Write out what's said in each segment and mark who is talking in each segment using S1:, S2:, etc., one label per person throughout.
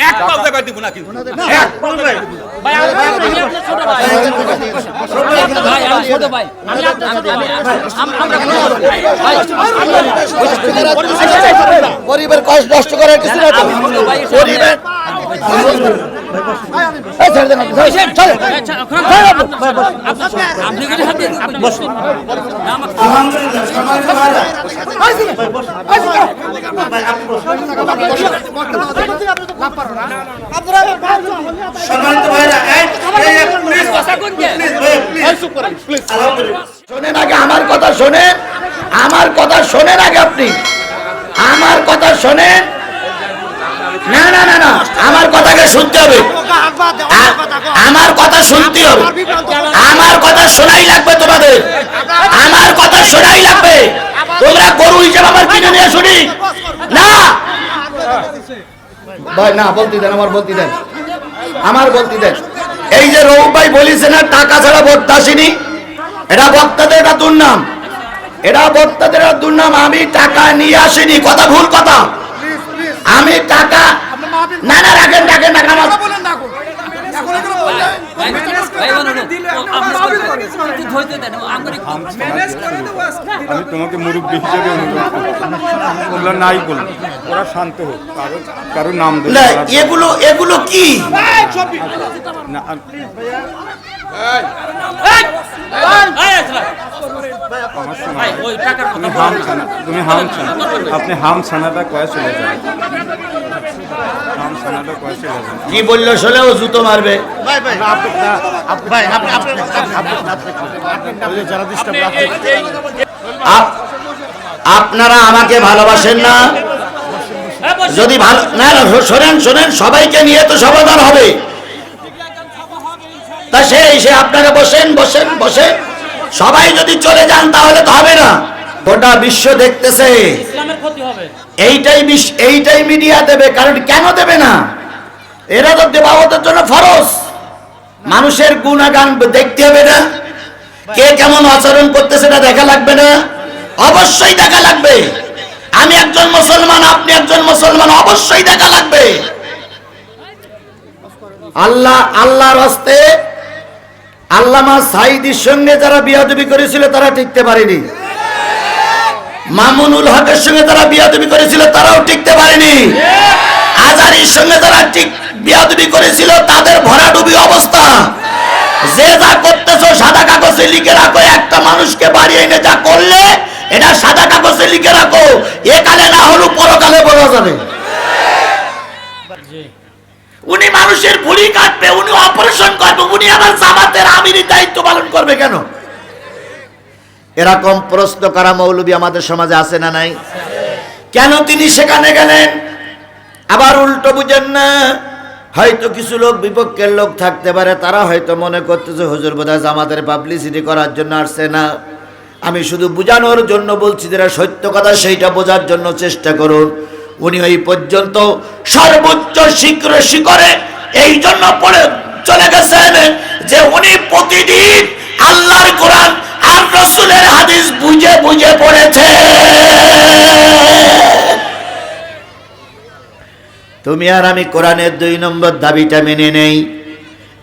S1: এক দিব না কিন্তু। এক
S2: আম- আমরা
S3: পরিবার কষ্ট নষ্ট করার কিছু না পরিবার আপনি,
S2: আমার কথা
S3: শোনেন আমার কথা শোনেন আগে আপনি আমার কথা শোনেন না না না না আমার কথাকে শুনতে হবে আমার কথা শুনতে হবে আমার কথা শোনাই লাগবে তোমাদের। আমার কথা শোনাই লাগবে। তোমরা গরু হিসেবে আমার কিনে নিয়ে শুনি না। ভাই, না, বলতে দেন, আমার বলতে দেন। আমার বলতে দেন। এই যে রৌফ ভাই বলিছে না, টাকা ছাড়া ভোট আসেনি? এটা বক্তাদের এটা দুর্নাম। এটা বক্তাদের দুর্নাম। আমি টাকা নিয়ে আসিনি। কথা ভুল কথা। আমি টাকা না না, রাখেন রাখেন রাখেন, আমার
S2: আপনি
S4: আমি তোমাকে মুরব্বী হিসেবে অনুরোধ নাই বলব ওরা শান্ত হোক কারও কারও নাম
S3: এগুলো এগুলো কি?
S4: না আর আমার শোনা
S2: ভাই ওই টাকার কথা
S4: তুমি হাম ছানা আপনি হাম ছানাটা কয়ে চলে যান।
S3: কি বলল শোলেও জুতো মারবে? আপনারা আমাকে ভালোবাসেন না। যদি ভালো না না শোনেন শোনেন সবাইকে নিয়ে তো সমাধান হবে। তা সেই সে আপনারা বসেন বসেন বসে সবাই যদি চলে যান তাহলে তো হবে না। গোটা বিশ্ব দেখতেছে।
S2: ইসলামের ক্ষতি হবে।
S3: এইটাই এইটাই মিডিয়া দেবে, কারণ কেন দেবে না? এরা তো দেবাবতের জন্য মানুষের গুণাগান দেখতে হবে না। কে কেমন আচরণ দেখা লাগবে না। অবশ্যই দেখা লাগবে। আমি একজন মুসলমান, আপনি একজন মুসলমান, অবশ্যই দেখা লাগবে। আল্লাহ, আল্লাহর হস্তে আল্লামা সাইদির সঙ্গে যারা বিয়াদবি করেছিল, তারা টিকতে পারেনি। মামুনুল হকের সঙ্গে যারা বিয়াদবি করেছিল তারাও টিকতে পারেনি। আজারির সঙ্গে যারা ঠিক বিয়াদবি করেছিল তাদের ভরাডুবি অবস্থা। যে যা করতেছো সাদা কাগজে লিখে রাখো একটা মানুষকে বাড়ি এনে যা করলে এটা সাদা কাগজে লিখে রাখো। একালে না হলেও পরকালে বলা যাবে। উনি মানুষের ভুড়ি কাটবে উনি অপারেশন করবে উনি আবার জামাতের আমিরি দায়িত্ব পালন করবে কেন? এরকম প্রশ্ন করা মৌলবী আমাদের সমাজে আছে না নাই? কেন তিনি সেখানে গেলেন? আবার উল্টো বুঝেন না। হয়তো কিছু লোক বিপক্ষের লোক থাকতে পারে, তারা হয়তো মনে করতেছে হুজুর বোধহয় আমাদের পাবলিসিটি করার জন্য আসছে না। আমি শুধু বোঝানোর জন্য বলছি যেটা সত্য কথা, সেইটা বোঝার জন্য চেষ্টা করুন। উনি ওই পর্যন্ত সর্বোচ্চ শীঘ্র শিখরে এই জন্য পড়ে চলে গেছেন যে উনি প্রতিদিন আল্লাহর কোরআন রসুলের হাদিস বুঝে বুঝে পড়েছে। তুমি আর আমি কোরআনের দুই নম্বর দাবিটা মেনে নেই।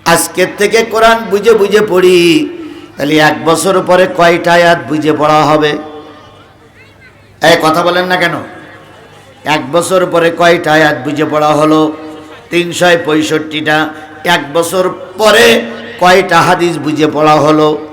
S3: আজকের থেকে কোরআন বুঝে বুঝে পড়ি, তাহলে এক বছর পরে কয়টা আয়াত বুঝে পড়া হবে? এই কথা বলেন না কেন? এক বছর পরে কয়টা আয়াত বুঝে পড়া হলো? তিনশো পঁয়ষট্টিটা। এক বছর পরে কয়টা হাদিস বুঝে পড়া হলো?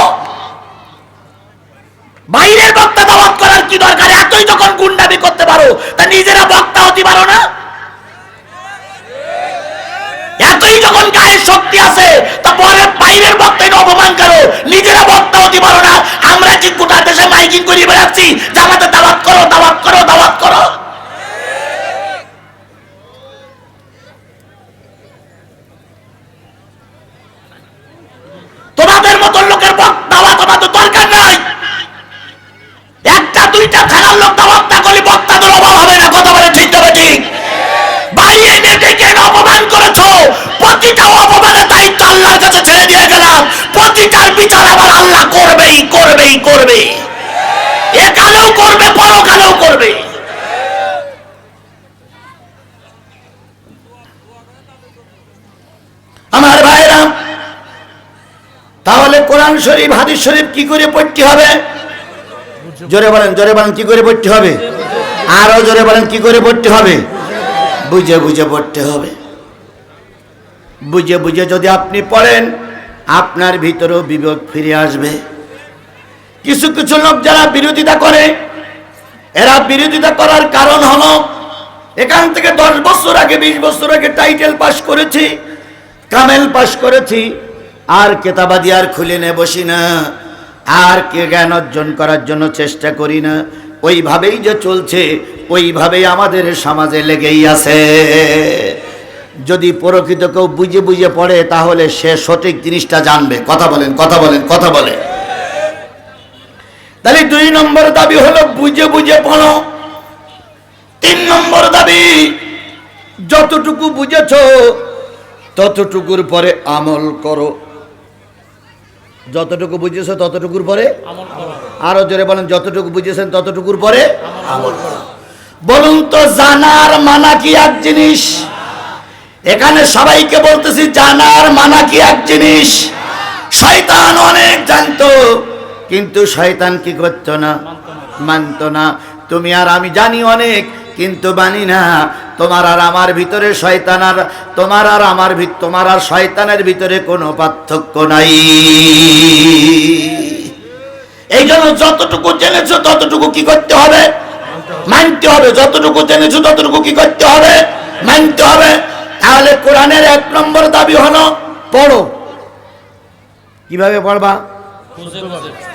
S3: তা নিজেরা বক্তা হতে পারো না? এতই যখন গায়ে শক্তি আছে, তা পরে বাইরের বক্তাকে অপমান করো। নিজেরা বক্তা হতে পারো না। আমরা কি গোটা দেশে মাইকিং করিয়ে বেড়াচ্ছি? জামাতে প্রতিটার বিচার আবার আল্লাহ করবেই করবেই করবে একালেও করবে পরকালেও করবে। আমার ভাইরা, তাহলে কোরআন শরীফ, হাদিস শরীফ কি করে পড়তে হবে? জোরে বলেন জোরে বলেন, কি করে পড়তে হবে? আরও জোরে বলেন, কি করে পড়তে হবে? বুঝে বুঝে পড়তে হবে। বুঝে বুঝে যদি আপনি পড়েন আপনার ভিতরেও বিবেক ফিরে আসবে। কিছু কিছু লোক যারা বিরোধিতা করে, এরা বিরোধিতা করার কারণ হলো, এখান থেকে দশ বছর আগে, বিশ বছর আগে টাইটেল পাস করেছি কামেল পাস করেছি, আর কেতাবাদি আর খুলে নে বসি না। আর কে জ্ঞান অর্জন করার জন্য চেষ্টা করি না। ওইভাবেই যে চলছে, ওইভাবেই আমাদের সমাজে লেগেই আছে। যদি প্রকৃত কেউ বুঝে বুঝে পড়ে তাহলে সে সঠিক জিনিসটা জানবে। কথা বলেন কথা বলেন কথা বলেন। তাহলে দুই নম্বর দাবি হলো বুঝে বুঝে পড়ো। তিন নম্বর দাবি যতটুকু বুঝেছ ততটুকুর পরে আমল করো। যতটুকু বুঝেছ ততটুকুর পরে আরও জোরে বলেন যতটুকু বুঝেছেন ততটুকুর পরে আমল করো। বলুন তো জানার মানা কি এক জিনিস? এখানে সবাইকে বলতেছি, জানার মানা কি এক জিনিস? শয়তান অনেক জানতো, কিন্তু শয়তান কি করতো না? মানতো না। তুমি আর আমি জানি অনেক, কিন্তু মানি না। তোমার আর আমার ভিতরে শয়তান আর, তোমার আর আমার তোমার আর শয়তানের ভিতরে কোনো পার্থক্য নাই। এই জন্য যতটুকু জেনেছো, ততটুকু কি করতে হবে? মানতে হবে। যতটুকু জেনেছো, ততটুকু কি করতে হবে? মানতে হবে। তাহলে কোরআনের এক নম্বর দাবি হলো পড়ো। কীভাবে পড়বা?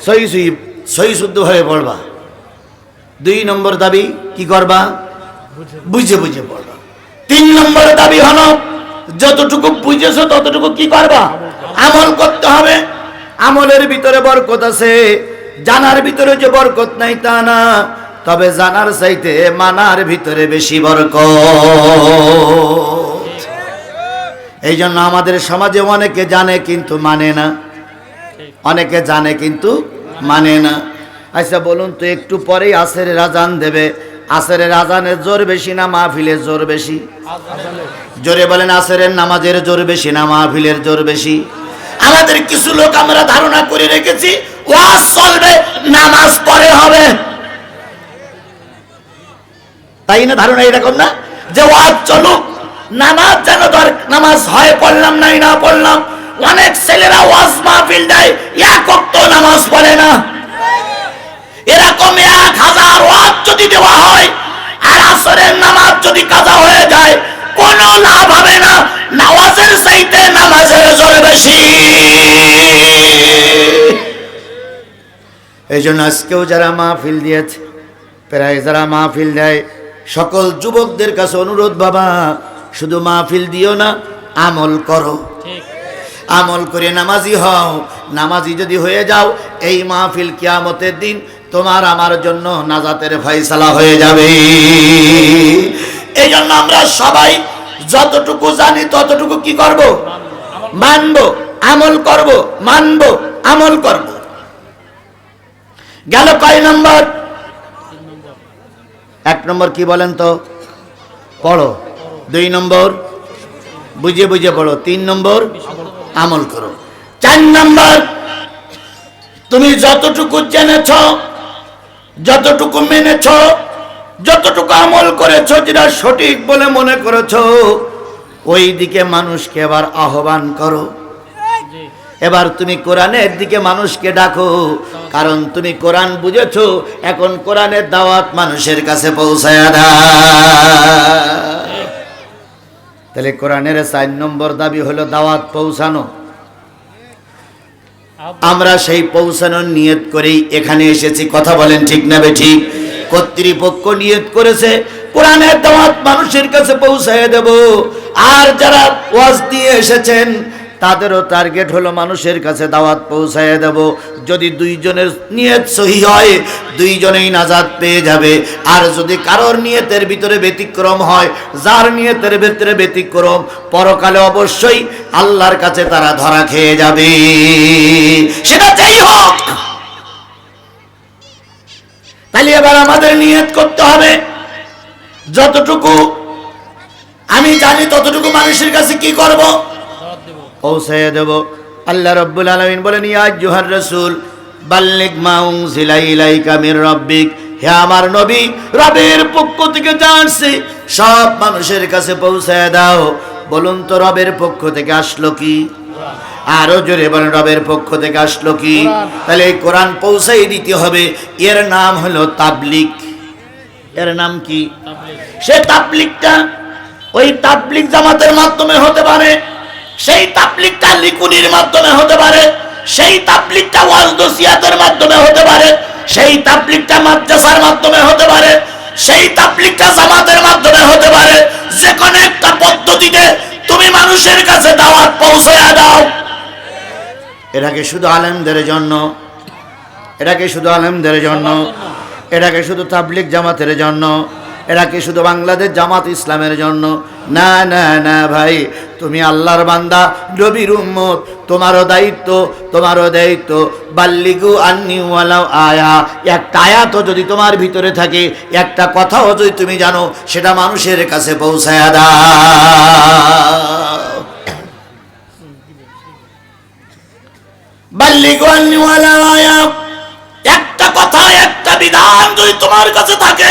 S3: সহি সহি সহি শুদ্ধভাবে পড়বা। দুই নম্বর দাবি কি করবা? বুঝে বুঝে পড়বা। তিন নম্বর দাবি হলো যতটুকু বুঝেছ ততটুকু কি করবা? আমল করতে হবে। আমলের ভিতরে বরকত আছে। জানার ভিতরে যে বরকত নাই তা না, তবে জানার চাইতে মানার ভিতরে বেশি বরকত। এই জন্য আমাদের সমাজে অনেকে জানে কিন্তু মানে না। অনেকে জানে কিন্তু মানে না। আচ্ছা বলুন তো, একটু পরেই আসের রাজান দেবে। আসরের আজানের জোর বেশি না মাহফিলের জোর বেশি? জোরে বলেন, আসরের নামাজের জোর বেশি না মাহফিলের জোর বেশি? আমাদের কিছু লোক আমরা ধারণা করে রেখেছি, ওয়াজ চলবে, নামাজ পরে হবে। তাই না ধারণা এরকম না? যে ওয়াজ চলুক নামাজ যেন দর নামাজ হয়, পড়লাম নাই, না পড়লাম, অনেক ছেলেরা ওয়াজ মাহফিল দেয়, এক নামাজ পড়ে না। এরকম এক হাজার ওয়াজ যদি দেওয়া হয়, আর আসরের নামাজ যদি কাজা হয়ে যায়, কোনো লাভ হবে না। নামাজের চাইতে নামাজের জোরে বেশি। এই জন্য আজকেও যারা মাহফিল দিয়েছে, প্রায় যারা মাহফিল দেয়, সকল যুবকদের কাছে অনুরোধ, বাবা শুধু মাহফিল দিও না আমল করো। আমল করে নামাজি হও। নামাজি যদি হয়ে যাও এই মাহফিল কিয়ামতের দিন তোমার আমার জন্য নাজাতের ফয়সালা হয়ে যাবে। এই জন্য আমরা সবাই যতটুকু জানি ততটুকু কি করব? মানব। আমল করব মানবো। আমল করব। গেল কয় নম্বর? এক নম্বর কি বলেন তো? পড়ো। দুই নম্বর, বুঝে বুঝে পড়ো। তিন নম্বর, আমল করো। চার নম্বর, তুমি যতটুকু জেনেছ, যতটুকু মেনেছ, যতটুকু আমল করেছ, যেটা সঠিক বলে মনে করেছ ওই দিকে মানুষকে এবার আহ্বান করো। এবার তুমি কোরআনের দিকে মানুষকে ডাকো, কারণ তুমি কোরআন বুঝেছ, এখন কোরআনের দাওয়াত মানুষের কাছে পৌঁছায় দাও। তাহলে কোরআনের চার নম্বর দাবি হলো দাওয়াত পৌঁছানো। আমরা সেই পৌঁছানোর নিয়ত করেই এখানে এসেছি। কথা বলেন ঠিক না ঠিক? কর্তৃপক্ষ নিয়ত করেছে, কোরআনের দাওয়াত মানুষের কাছে পৌঁছায় দেব। আর যারা ওয়াজ দিয়ে এসেছেন তাদেরও টার্গেট হলো মানুষের কাছে দাওয়াত পৌঁছায় দেব। যদি দুইজনের নিয়ত সহি হয়, দুইজনেই নাজাদ পেয়ে যাবে। আর যদি কারোর নিয়তের ভিতরে ব্যতিক্রম হয়, যার নিয়তের ভিতরে ব্যতিক্রম, পরকালে অবশ্যই আল্লাহর কাছে তারা ধরা খেয়ে যাবে। সেটা যেই হোক। তাহলে এবার আমাদের নিয়ত করতে হবে। যতটুকু আমি জানি, ততটুকু মানুষের কাছে কি করব? পৌঁছাইয়া দেব। আল্লাহ রব্বুল আলমিন বলেন ইয়া জুহার রসুল বাল্লিক মাউং সিলাইলাইকা কামির রব্বিক। হে আমার নবী রবের পক্ষ থেকে জানছি সব মানুষের কাছে পৌঁছায় দাও। বলুন তো রবের পক্ষ থেকে আসলো কি? আরও জোরে বলেন রবের পক্ষ থেকে আসলো কি? তাহলে এই কোরআন পৌঁছাই দিতে হবে। এর নাম হলো তাবলিক এর নাম কি? সে তাবলিকটা ওই তাবলিক জামাতের মাধ্যমে হতে পারে। সেই তাবলিকটা লিকুনির মাধ্যমে হতে পারে, সেই তাবলিকটা ওয়াজদসিয়াতের মাধ্যমে হতে পারে, সেই তাবলিকটা মাদ্রাসার মাধ্যমে হতে পারে, সেই তাবলিকটা জামাতের মাধ্যমে হতে পারে। যে কোনো একটা পদ্ধতিতে তুমি মানুষের কাছে দাওয়াত পৌঁছায়া দাও। এটাকে শুধু আলেমদের জন্য, এটাকে শুধু আলেমদের জন্য, এটাকে শুধু তাবলিক জামাতের জন্য, এটাকে শুধু বাংলাদেশ জামাত ইসলামের জন্য। না না না ভাই তুমি আল্লাহর বান্দা, নবীর উম্মত, তোমারও দায়িত্ব তোমারও দায়িত্ব। বাল্লিগু আন্নি ওয়ালাও আয়া। একটা আয়াতও যদি তোমার ভিতরে থাকে, একটা কথাও যদি তুমি জানো, সেটা মানুষের কাছে পৌঁছায়া দাও। বাল্লিগু আন্নি ওয়ালাও আয়া। একটা কথা একটা বিধান যদি তোমার কাছে থাকে